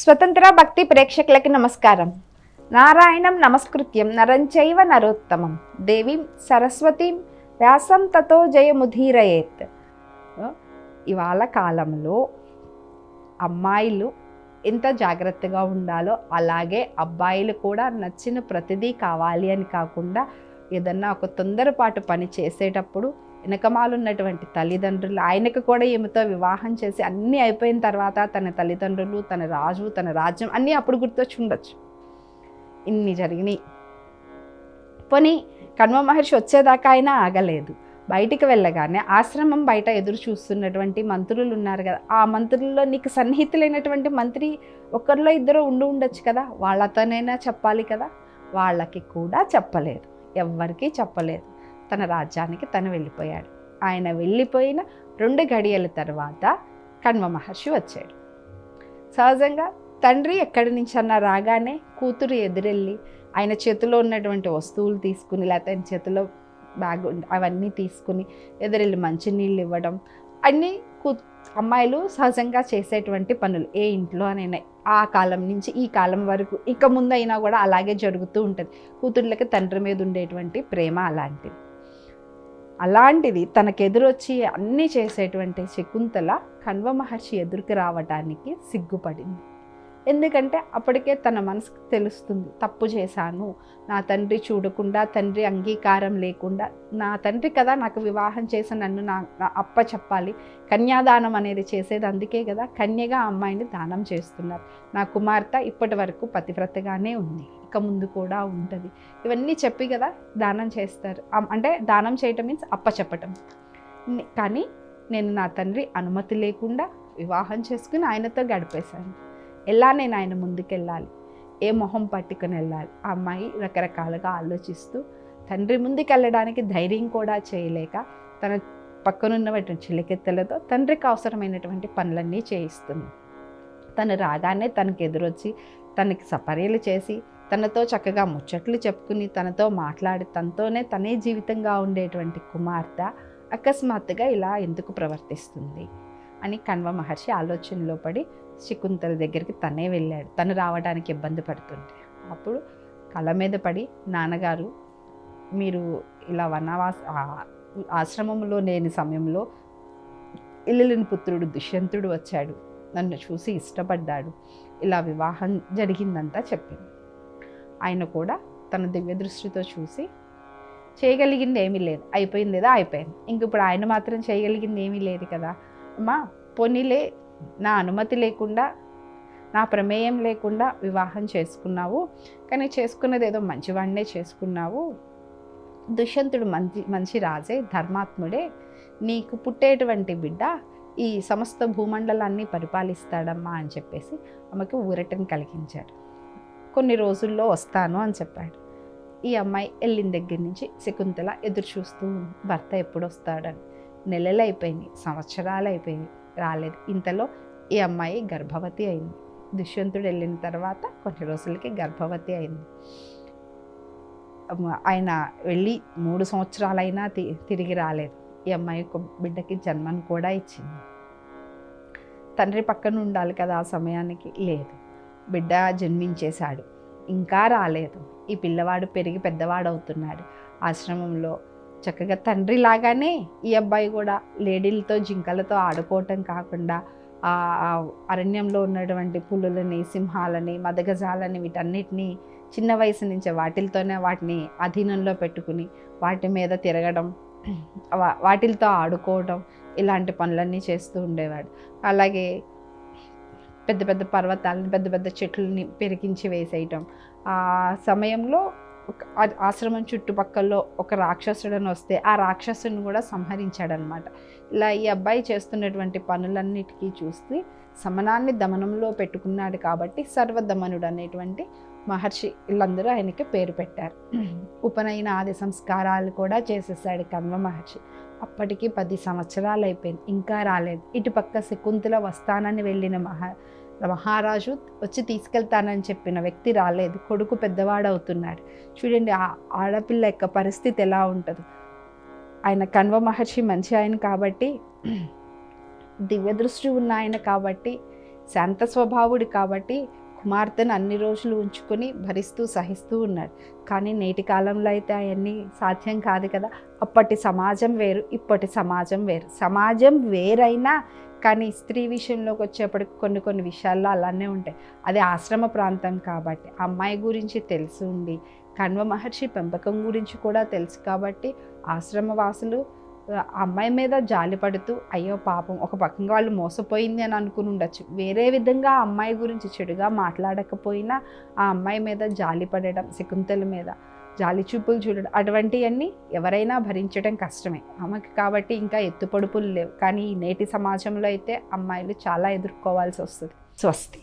స్వతంత్ర భక్తి ప్రేక్షకులకి నమస్కారం. నారాయణం నమస్కృత్యం నరంచైవ నరోత్తమం. దేవీం సరస్వతీం వ్యాసం తతో జయముధీరయేత్. ఇవాళ కాలంలో అమ్మాయిలు ఎంత జాగ్రత్తగా ఉండాలో అలాగే అబ్బాయిలు కూడా నచ్చిన ప్రతిదీ కావాలి అని కాకుండా ఏదన్నా ఒక తొందరపాటు పని చేసేటప్పుడు వెనకమాలున్నటువంటి తల్లిదండ్రులు ఆయనకు కూడా ఈమెతో వివాహం చేసి అన్నీ అయిపోయిన తర్వాత తన తల్లిదండ్రులు తన రాజు తన రాజ్యం అన్నీ అప్పుడు గుర్తొచ్చి ఉండొచ్చు. ఇన్ని జరిగినాయి. పోనీ కణ్వ మహర్షి వచ్చేదాకా ఆయన ఆగలేదు. బయటికి వెళ్ళగానే ఆశ్రమం బయట ఎదురు చూస్తున్నటువంటి మంత్రులు ఉన్నారు కదా ఆ మంత్రుల్లో నీకు సన్నిహితులైనటువంటి మంత్రి ఒకరిలో ఇద్దరు ఉండి ఉండొచ్చు కదా వాళ్ళతోనైనా చెప్పాలి కదా వాళ్ళకి కూడా చెప్పలేదు. ఎవ్వరికీ చెప్పలేదు. తన రాజ్యానికి తను వెళ్ళిపోయాడు. ఆయన వెళ్ళిపోయిన రెండు గడియల తర్వాత కణ్వ మహర్షి వచ్చాడు. సహజంగా తండ్రి ఎక్కడి నుంచి అన్నా రాగానే కూతురు ఎదురెళ్ళి ఆయన చేతిలో ఉన్నటువంటి వస్తువులు తీసుకుని లేకపోతే ఆయన చేతిలో బ్యాగ్ అవన్నీ తీసుకుని ఎదురెళ్ళి మంచినీళ్ళు ఇవ్వడం అన్నీ కూ అమ్మాయిలు సహజంగా చేసేటువంటి పనులు ఏ ఇంట్లోనైనా ఆ కాలం నుంచి ఈ కాలం వరకు ఇక ముందు అయినా కూడా అలాగే జరుగుతూ ఉంటుంది. కూతుర్లకి తండ్రి మీద ఉండేటువంటి ప్రేమ అలాంటిది. అలాంటిది తనకెదురొచ్చి అన్నీ చేసేటువంటి శకుంతల కణ్వ మహర్షి ఎదురుకు రావటానికి సిగ్గుపడింది. ఎందుకంటే అప్పటికే తన మనసుకు తెలుస్తుంది తప్పు చేశాను నా తండ్రి చూడకుండా తండ్రి అంగీకారం లేకుండా నా తండ్రి కదా నాకు వివాహం చేసి నన్ను నా నా అప్ప చెప్పాలి కన్యాదానం అనేది చేసేది అందుకే కదా కన్యగా అమ్మాయిని దానం చేస్తున్నారు. నా కుమార్తె ఇప్పటి వరకు పతివ్రతగానే ఉంది ఇక ముందు కూడా ఉంటుంది. ఇవన్నీ చెప్పి కదా దానం చేస్తారు. అంటే దానం చేయటం మీన్స్ అప్ప చెప్పటం. కానీ నేను నా తండ్రి అనుమతి లేకుండా వివాహం చేసుకుని ఆయనతో గడిపేశాను. ఎలా నేను ఆయన ముందుకెళ్ళాలి. ఏ మొహం పట్టుకుని వెళ్ళాలి. ఆ అమ్మాయి రకరకాలుగా ఆలోచిస్తూ తండ్రి ముందుకెళ్ళడానికి ధైర్యం కూడా చేయలేక తన పక్కనున్నటువంటి చిలికెత్తలతో తండ్రికి అవసరమైనటువంటి పనులన్నీ చేయిస్తుంది. తను రాగానే తనకు ఎదురొచ్చి తనకి సపర్యలు చేసి తనతో చక్కగా ముచ్చట్లు చెప్పుకుని తనతో మాట్లాడి తనతోనే తనే జీవితంగా ఉండేటువంటి కుమార్తె అకస్మాత్తుగా ఇలా ఎందుకు ప్రవర్తిస్తుంది అని కణ్వ మహర్షి ఆలోచనలో పడి శకుంతల దగ్గరికి తనే వెళ్ళాడు. తను రావడానికి ఇబ్బంది పడుతుంటే. అప్పుడు కళ్ళ మీద పడి నాన్నగారు మీరు ఇలా వనవాస ఆశ్రమంలో లేని సమయంలో ఇల్లులేని పుత్రుడు దుష్యంతుడు వచ్చాడు. నన్ను చూసి ఇష్టపడ్డాడు. ఇలా వివాహం జరిగిందంతా చెప్పింది. ఆయన కూడా తన దివ్య దృష్టితో చూసి చేయగలిగింది ఏమీ లేదు. అయిపోయింది లేదా? అయిపోయింది. ఇంక ఇప్పుడు ఆయన మాత్రం చేయగలిగింది ఏమీ లేదు కదా. అమ్మా పోనీలే. నా అనుమతి లేకుండా నా ప్రమేయం లేకుండా వివాహం చేసుకున్నావు. కానీ చేసుకున్నది ఏదో మంచివాడినే చేసుకున్నావు. దుష్యంతుడు మంచి మంచి రాజే ధర్మాత్ముడే. నీకు పుట్టేటువంటి బిడ్డ ఈ సమస్త భూమండలాన్ని పరిపాలిస్తాడమ్మా అని చెప్పేసి ఆమెకు ఊరటం కలిగించాడు. కొన్ని రోజుల్లో వస్తాను అని చెప్పాడు. ఈ అమ్మాయి వెళ్ళిన దగ్గర నుంచి శకుంతల ఎదురు చూస్తూ భర్త ఎప్పుడు వస్తాడని? నెలలు అయిపోయినాయి సంవత్సరాలు అయిపోయినాయి. రాలేదు. ఇంతలో ఈ అమ్మాయి గర్భవతి అయింది. దుష్యంతుడు వెళ్ళిన తర్వాత కొన్ని రోజులకి గర్భవతి అయింది. ఆయన వెళ్ళి మూడు సంవత్సరాలైనా తి తిరిగి రాలేదు. ఈ అమ్మాయి ఒక బిడ్డకి జన్మను కూడా ఇచ్చింది. తండ్రి పక్కన ఉండాలి కదా ఆ సమయానికి లేదు. బిడ్డ జన్మించేశాడు. ఇంకా రాలేదు. ఈ పిల్లవాడు పెరిగి పెద్దవాడు అవుతున్నాడు ఆశ్రమంలో చక్కగా తండ్రి లాగానే ఈ అబ్బాయి కూడా లేడీలతో జింకలతో ఆడుకోవటం కాకుండా ఆ అరణ్యంలో ఉన్నటువంటి పులులని సింహాలని మదగజాలని వీటన్నిటినీ చిన్న వయసు నుంచే వాటిలతోనే వాటిని అధీనంలో పెట్టుకుని వాటి మీద తిరగడం వాటిలతో ఆడుకోవడం ఇలాంటి పనులన్నీ చేస్తూ ఉండేవాడు. అలాగే పెద్ద పెద్ద పర్వతాలని పెద్ద పెద్ద చెట్లని పెరిగించి వేసేయటం. ఆ సమయంలో ఆశ్రమం చుట్టుపక్కల్లో ఒక రాక్షసుడని వస్తే ఆ రాక్షసుని కూడా సంహరించాడనమాట. ఇలా ఈ అబ్బాయి చేస్తున్నటువంటి పనులన్నిటికీ చూసి సమనాన్ని దమనంలో పెట్టుకున్నాడు కాబట్టి సర్వదమనుడు అనేటువంటి మహర్షి వీళ్ళందరూ ఆయనకి పేరు పెట్టారు. ఉపనయన ఆది సంస్కారాలు కూడా చేసేసాడు కన్వ మహర్షి. అప్పటికి పది సంవత్సరాలు అయిపోయింది ఇంకా రాలేదు. ఇటుపక్క శకుంతల వస్తానని వెళ్ళిన మహా మహారాజు వచ్చి తీసుకెళ్తానని చెప్పిన వ్యక్తి రాలేదు. కొడుకు పెద్దవాడవుతున్నాడు. చూడండి ఆ ఆడపిల్ల యొక్క పరిస్థితి ఎలా ఉంటుంది? ఆయన కన్వ మహర్షి మంచి ఆయన కాబట్టి దివ్య దృష్టి ఉన్న ఆయన కాబట్టి శాంత స్వభావుడు కాబట్టి కుమార్తెను అన్ని రోజులు ఉంచుకొని భరిస్తూ సహిస్తూ ఉన్నాడు. కానీ నేటి కాలంలో అయితే అవన్నీ సాధ్యం కాదు కదా. అప్పటి సమాజం వేరు ఇప్పటి సమాజం వేరు. సమాజం వేరైనా కానీ స్త్రీ విషయంలోకి వచ్చేప్పటికి కొన్ని కొన్ని విషయాల్లో అలానే ఉంటాయి. అది ఆశ్రమ ప్రాంతం కాబట్టి అమ్మాయి గురించి తెలిసి ఉండి కణ్వ మహర్షి పెంపకం గురించి కూడా తెలుసు కాబట్టి ఆశ్రమ వాసులు అమ్మాయి మీద జాలి పడుతూ అయ్యో పాపం ఒక పక్కన వాళ్ళు మోసపోయింది అని అనుకుని ఉండొచ్చు. వేరే విధంగా ఆ అమ్మాయి గురించి చెడుగా మాట్లాడకపోయినా ఆ అమ్మాయి మీద జాలి పడడం శకుంతల మీద జాలి చూపులు చూడడం అటువంటివన్నీ ఎవరైనా భరించడం కష్టమే. ఆమెకి కాబట్టి ఇంకా ఎత్తుపడుపులు లేవు. కానీ నేటి సమాజంలో అయితే అమ్మాయిలు చాలా ఎదుర్కోవాల్సి వస్తుంది. స్వస్తి.